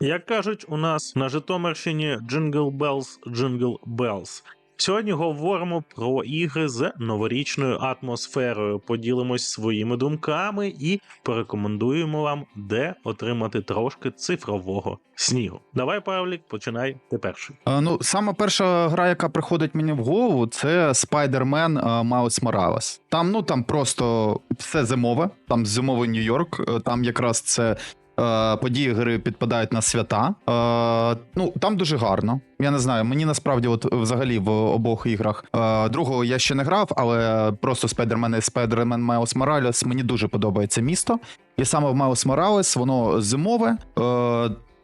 Як кажуть у нас на Житомирщині Jingle Bells, Jingle Bells. Сьогодні говоримо про ігри з новорічною атмосферою. Поділимось своїми думками і порекомендуємо вам, де отримати трошки цифрового снігу. Давай, Павлік, починай ти перший. Е, Ну, саме перша гра, яка приходить мені в голову, це Spider-Man е, Miles Morales. Там, ну там просто все зимове, там зимовий Нью-Йорк, е, там якраз це. Е, Події гри підпадають на свята. Е, ну там дуже гарно. Я не знаю. Мені насправді, от взагалі в обох іграх е, другого я ще не грав, але просто Spider-Man і Spider-Man Miles Morales мені дуже подобається місто. І саме в Miles Morales воно зимове.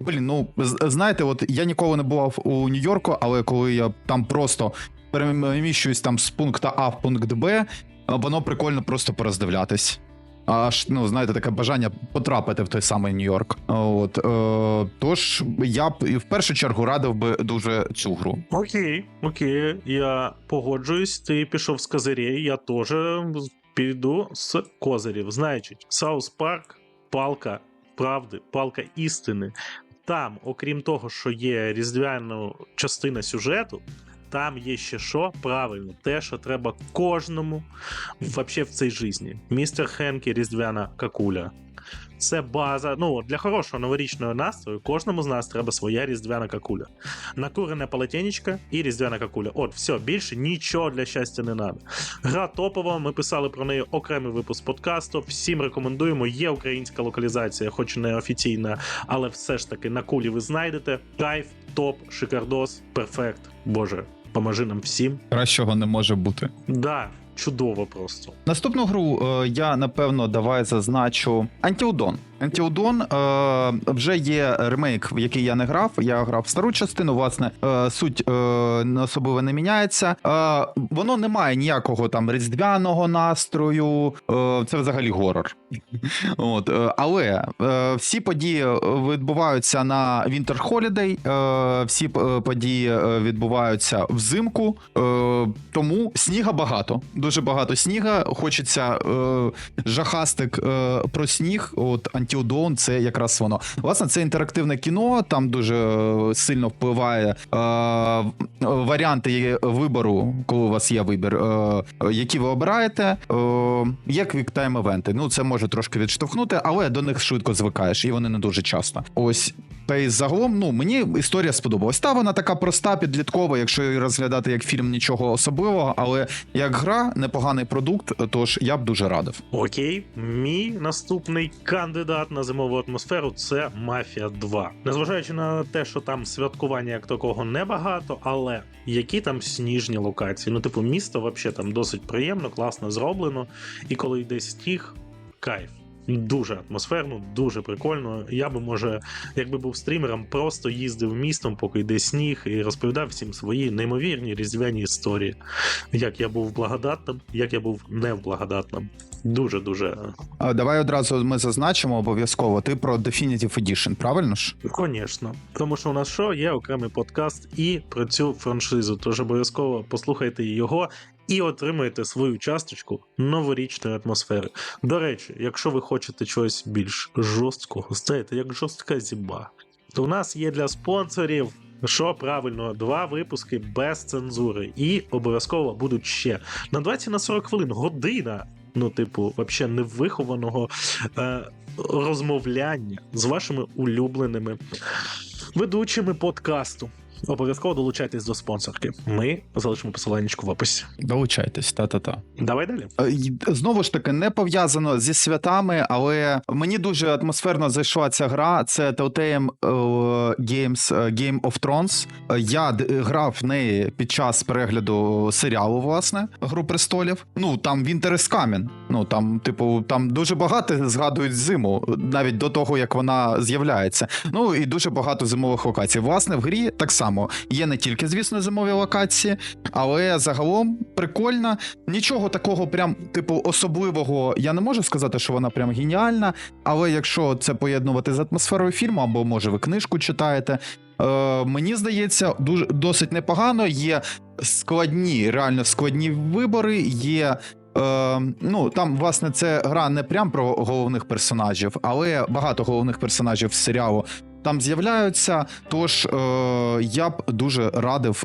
Блін, ну знаєте, от я ніколи не бував у Нью-Йорку, але коли я там просто переміщуюсь там з пункту А в пункт Б, воно прикольно просто пороздивлятись. Аж ну знаєте, таке бажання потрапити в той самий Нью-Йорк. От е, тож я б в першу чергу радив би дуже цю гру. Окей, окей, я погоджуюсь. Ти пішов з козирей, я теж піду з козирів. Значить, Саус Парк, палка правди, палка істини. Там, окрім того, що є різдвяна частина сюжету, там є ще що правильно, те, що треба кожному вообще в цій житті. Містер Хенкі, різдвяна какуля. Це база. Ну, для хорошого новорічного настрою кожному з нас треба своя різдвяна какуля накурене полотенечко і різдвяна какуля. От, все, більше нічого для щастя не треба. Гра топова, ми писали про неї окремий випуск подкасту. Всім рекомендуємо. Є українська локалізація, хоч не офіційна, але все ж таки на кулі ви знайдете. Кайф, топ, шикардос, перфект. Боже, поможи нам всім. Кращого не може бути. Да, чудово просто. Наступну гру е, я напевно давай зазначу Антіудон. Антіудон е, вже є ремейк, в який я не грав. Я грав стару частину. Власне, е, суть особливо не міняється. Воно не має ніякого там різдвяного настрою. Це взагалі горор. От, але всі події відбуваються на Winter Holiday, всі події відбуваються взимку, тому сніга багато. Дуже багато сніга. Хочеться е, жахастик е, про сніг. От Антіудон, це якраз воно. Власне, це інтерактивне кіно. Там дуже е, сильно впливає е, варіанти вибору, коли у вас є вибір, е, які ви обираєте. Е, є квіктайм евенти. Ну, це може трошки відштовхнути, але до них швидко звикаєш, і вони не дуже часто. Ось. Та й загалом, ну мені історія сподобалась. Та вона така проста, підліткова, якщо її розглядати як фільм, нічого особливого, але як гра, непоганий продукт, тож я б дуже радив. Окей, мій наступний кандидат на зимову атмосферу це Мафія 2. Незважаючи на те, що там святкування як такого небагато, але які там сніжні локації. Ну, типу, місто взагалі там досить приємно, класно зроблено. І коли йде сніг, кайф. Дуже атмосферно, дуже прикольно. Я би, може, якби був стрімером, просто їздив містом, поки йде сніг, і розповідав всім свої неймовірні різдвяні історії. Як я був благодатним, як я був не в благодатним. Дуже дуже Давай одразу ми зазначимо обов'язково. Ти про Definitive Edition, правильно ж? Звісно, тому що у нас що є окремий подкаст і про цю франшизу. Тож обов'язково послухайте його і отримаєте свою часточку новорічної атмосфери. До речі, якщо ви хочете чогось більш жорсткого, знаєте, як жорстка зіба, то у нас є для спонсорів. Що правильно, два випуски без цензури, і обов'язково будуть ще на 20 на 40 хвилин, година. Ну, типу, взагалі невихованого е, розмовляння з вашими улюбленими ведучими подкасту. Обов'язково долучайтесь до спонсорки. Ми залишимо посилання в описі. Долучайтесь, та-та-та. Давай далі. Е, Знову ж таки, не пов'язано зі святами, але мені дуже атмосферно зайшла ця гра. Це Telltale е, Games е, Game of Thrones. Я грав в неї під час перегляду серіалу, власне, Гру престолів. Ну там Winter is Coming. Ну там, типу, там дуже багато згадують зиму, навіть до того як вона з'являється. Ну і дуже багато зимових локацій. Власне, в грі так само є не тільки, звісно, зимові локації, але загалом прикольна. Нічого такого, прям, типу, особливого я не можу сказати, що вона прям геніальна. Але якщо це поєднувати з атмосферою фільму, або може ви книжку читаєте. Е, мені здається, дуже досить непогано. Є складні, реально складні вибори. Є Е, ну там, власне, це гра не прям про головних персонажів, але багато головних персонажів серіалу там з'являються. Тож е, я б дуже радив,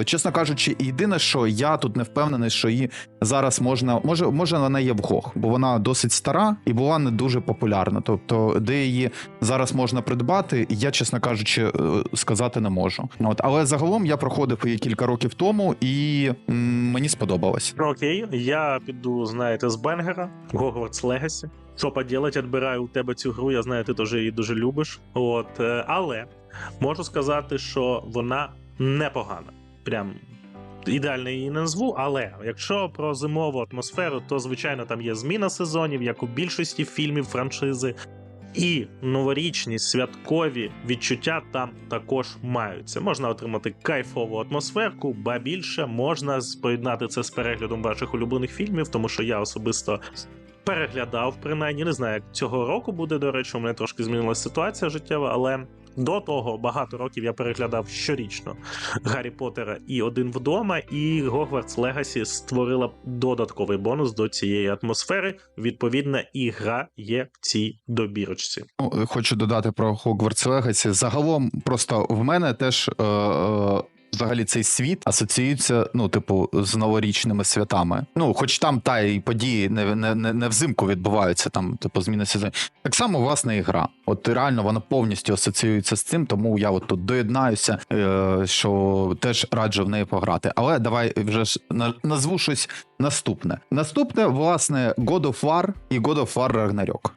е, чесно кажучи, єдине, що я тут не впевнений, що її зараз можна, може, може вона є в гох, бо вона досить стара і була не дуже популярна. Тобто, де її зараз можна придбати, я, чесно кажучи, е, сказати не можу. От, але загалом я проходив її кілька років тому, і м, мені сподобалось. Окей, я піду, знаєте, з Бенгера, Hogwarts Legacy. Що поділать, відбираю у тебе цю гру, я знаю, ти теж її дуже любиш. От, е, але можу сказати, що вона непогана. Прям ідеально її не назву, але якщо про зимову атмосферу, то звичайно там є зміна сезонів, як у більшості фільмів франшизи. І новорічні святкові відчуття там також маються. Можна отримати кайфову атмосферку, ба більше можна поєднати це з переглядом ваших улюблених фільмів, тому що я особисто переглядав, принаймні не знаю, як цього року буде. До речі, у мене трошки змінилася ситуація життєва, але до того багато років я переглядав щорічно Гаррі Поттера і один вдома, і Hogwarts Legacy створила додатковий бонус до цієї атмосфери. Відповідно, і гра є в цій добірочці. Ну, Хочу додати про Hogwarts Legacy. Загалом, просто в мене теж. Е, е, Взагалі цей світ асоціюється, ну, типу, з новорічними святами. Ну, хоч там та і події не, не, не, не взимку відбуваються, там, типу, зміни сезону. Так само, власне, і гра. От реально вона повністю асоціюється з цим, тому я от тут доєднаюся, е, що теж раджу в неї пограти. Але давай вже ж на- назву щось наступне. Наступне, власне, God of War і God of War Ragnarok.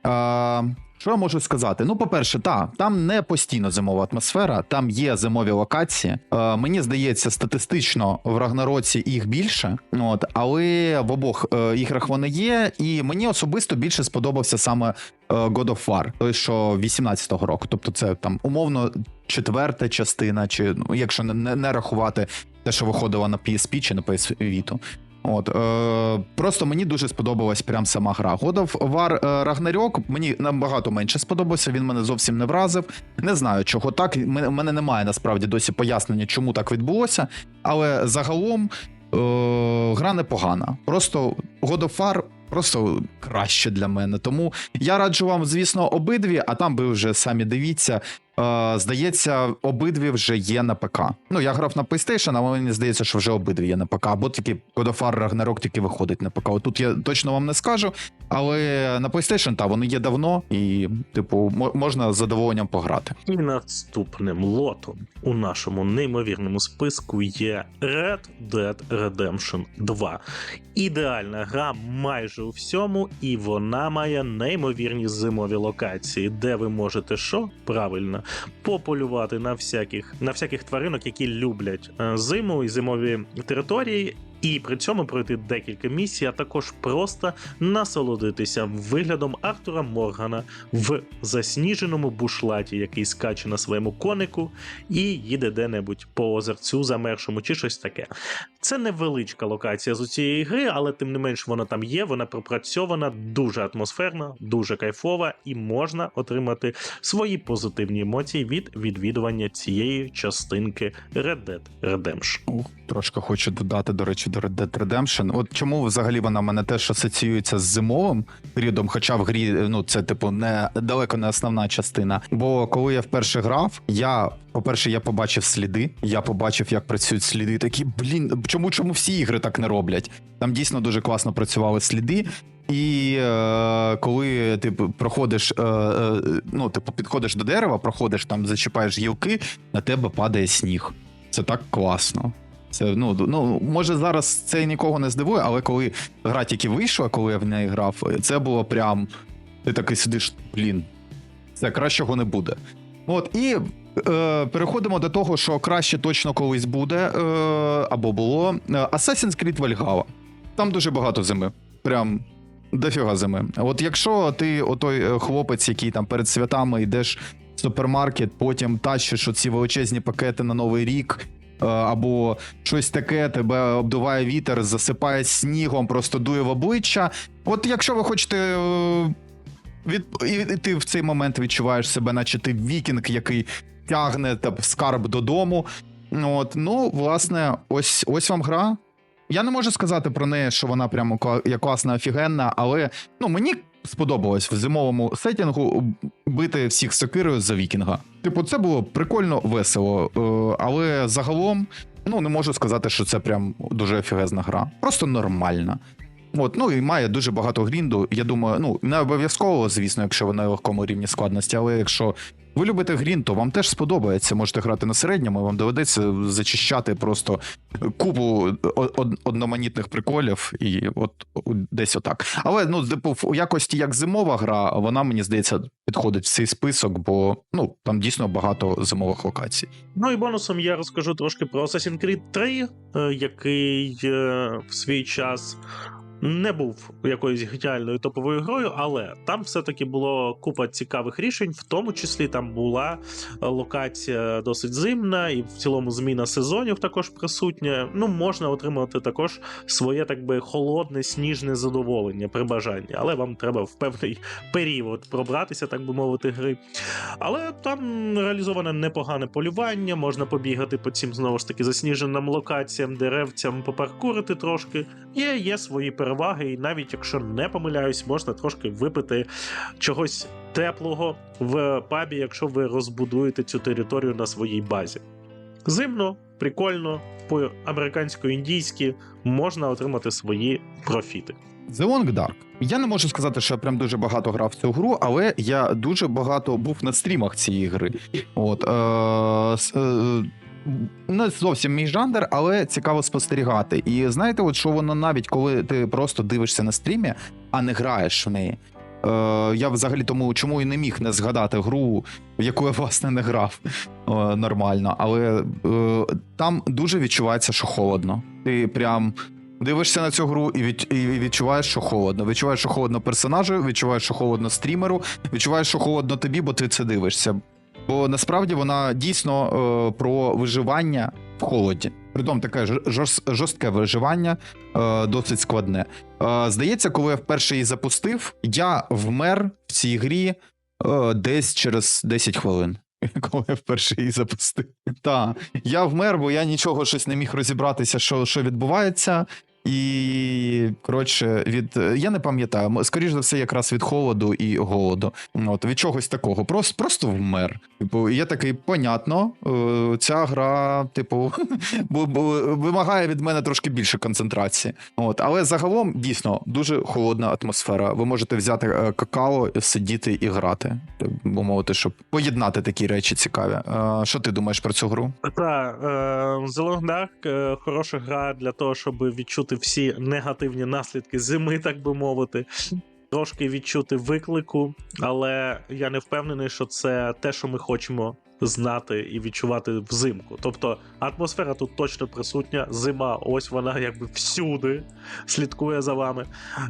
Е, що я можу сказати? Ну, по-перше, та там не постійно зимова атмосфера, там є зимові локації. Е, мені здається, статистично в Рагнароці їх більше, от але в обох е, іграх вони є. І мені особисто більше сподобався саме е, God of War, той, що 18-го року. Тобто, це там умовно четверта частина, чи ну, якщо не, не, не рахувати те, що виходило на PSP чи на PS Vita. От е, просто мені дуже сподобалась прям сама гра. Of War е, Ragnarok мені набагато менше сподобався. Він мене зовсім не вразив. Не знаю, чого так. У мене немає насправді досі пояснення, чому так відбулося. Але загалом е, гра непогана. Просто God of War просто краще для мене. Тому я раджу вам, звісно, обидві, а там ви вже самі дивіться. Е, здається, обидві вже є на ПК. Ну, я грав на PlayStation, але мені здається, що вже обидві є на ПК. Або тільки War Ragnarok тільки виходить на ПК. Тут я точно вам не скажу. Але на PlayStation, та вони є давно, і, типу, мо- можна з задоволенням пограти. І наступним лотом у нашому неймовірному списку є Red Dead Redemption 2. Ідеальна гра майже у всьому, і вона має неймовірні зимові локації, де ви можете що? Правильно, пополювати на всяких, на всяких тваринок, які люблять е, зиму і зимові території. І при цьому пройти декілька місій, а також просто насолодитися виглядом Артура Моргана в засніженому бушлаті, який скаче на своєму конику і їде де-небудь по озерцю замершому чи щось таке. Це невеличка локація з цієї гри, але тим не менш вона там є, вона пропрацьована, дуже атмосферна, дуже кайфова, і можна отримати свої позитивні емоції від відвідування цієї частинки Red Dead Redemption. Трошки хочу додати, до речі, до Red Dead Redemption. От чому взагалі вона мене теж асоціюється з зимовим періодом, хоча в грі ну це типу не далеко не основна частина. Бо коли я вперше грав, я. По-перше, я побачив сліди. Я побачив, як працюють сліди. Такі, блін, чому чому всі ігри так не роблять? Там дійсно дуже класно працювали сліди. І е, коли ти проходиш, е, е, ну типу, підходиш до дерева, проходиш там, зачіпаєш гілки, на тебе падає сніг. Це так класно. Це ну, ну може зараз це нікого не здивує, але коли гра тільки вийшла, коли я в неї грав, це було прям. Ти такий сидиш, блін, це кращого не буде. От і е, переходимо до того, що краще точно колись буде, е, або було. Е, Assassin's Creed Valhalla. Там дуже багато зими. Прям дофіга зими. От якщо ти отой е, хлопець, який там перед святами йдеш в супермаркет, потім тащиш оці величезні пакети на Новий рік. Е, Або щось таке, тебе обдуває вітер, засипає снігом, просто дує в обличчя. От якщо ви хочете е, від... і ти в цей момент відчуваєш себе, наче ти вікінг, який тягне там, скарб додому. От, ну, власне, ось ось вам гра. Я не можу сказати про неї, що вона прямо класна, офігенна, але ну мені сподобалось в зимовому сетінгу бити всіх сокирою за вікінга. Типу, це було прикольно, весело, е, але загалом. Ну, не можу сказати, що це прям дуже офігезна гра. Просто нормальна. От, ну і має дуже багато грінду. Я думаю, ну не обов'язково, звісно, якщо ви на легкому рівні складності, але якщо ви любите грін, то вам теж сподобається. Можете грати на середньому, і вам доведеться зачищати просто купу од- одноманітних приколів, і от десь отак. Але ну, типу, в якості як зимова гра, вона мені здається підходить в цей список, бо ну там дійсно багато зимових локацій. Ну і бонусом я розкажу трошки про Assassin's Creed 3, е, який е, в свій час не був якоюсь геніальною топовою грою, але там все-таки було купа цікавих рішень, в тому числі там була е, локація досить зимна, і в цілому зміна сезонів також присутня. Ну, можна отримати також своє, так би, холодне, сніжне задоволення при бажанні, але вам треба в певний період пробратися, так би мовити, гри. Але там реалізоване непогане полювання, можна побігати по цим знову ж таки засніженим локаціям, деревцям, попаркурити трошки. Є, є свої переваги, і навіть якщо не помиляюсь, можна трошки випити чогось теплого в пабі, якщо ви розбудуєте цю територію на своїй базі. Зимно, прикольно, по американсько-індійськи можна отримати свої профіти. The Long Dark. Я не можу сказати, що я прям дуже багато грав в цю гру, але я дуже багато був на стрімах цієї гри. От, е, е, не зовсім мій жанр, але цікаво спостерігати. І знаєте, от що воно навіть коли ти просто дивишся на стрімі, а не граєш в неї. Е, я взагалі тому чому і не міг не згадати гру, в яку я власне не грав е, нормально, але е, там дуже відчувається, що холодно. Ти прям дивишся на цю гру і, від, і відчуваєш, що холодно. Відчуваєш, що холодно персонажу, відчуваєш, що холодно стрімеру, відчуваєш, що холодно тобі, бо ти це дивишся. Бо насправді вона дійсно е, про виживання в холоді. Притом таке жорстке виживання, е, досить складне. Е, здається, коли я вперше її запустив, я вмер в цій грі десь через 10 хвилин. Коли я вперше її запустив. Так, я вмер, бо я нічого щось не міг розібратися, що, що відбувається. І коротше, від я не пам'ятаю, скоріш за все, якраз від холоду і голоду. От від чогось такого. Просто, просто вмер. Типу, я такий, понятно, е, ця гра, типу, бо, бо вимагає від мене трошки більше концентрації. От, але загалом дійсно дуже холодна атмосфера. Ви можете взяти е, какао, сидіти і грати, би мовити, щоб поєднати такі речі цікаві. Е, Що ти думаєш про цю гру? Так, е, The Long Dark е, хороша гра для того, щоб відчути всі негативні наслідки зими, так би мовити. Трошки відчути виклику, але я не впевнений, що це те, що ми хочемо знати і відчувати взимку. Тобто атмосфера тут точно присутня, зима, ось вона якби всюди слідкує за вами.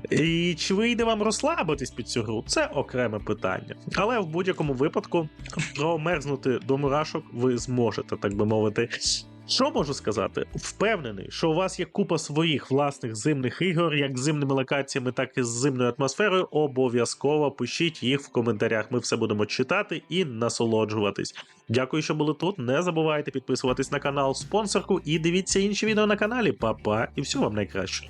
І чи вийде вам розслабитись під цю гру? Це окреме питання. Але в будь-якому випадку промерзнути до мурашок ви зможете, так би мовити. Що можу сказати? Впевнений, що у вас є купа своїх власних зимних ігор, як з зимними локаціями, так і з зимною атмосферою. Обов'язково пишіть їх в коментарях. Ми все будемо читати і насолоджуватись. Дякую, що були тут. Не забувайте підписуватись на канал спонсорку і дивіться інші відео на каналі. Па-па і всього вам найкращого.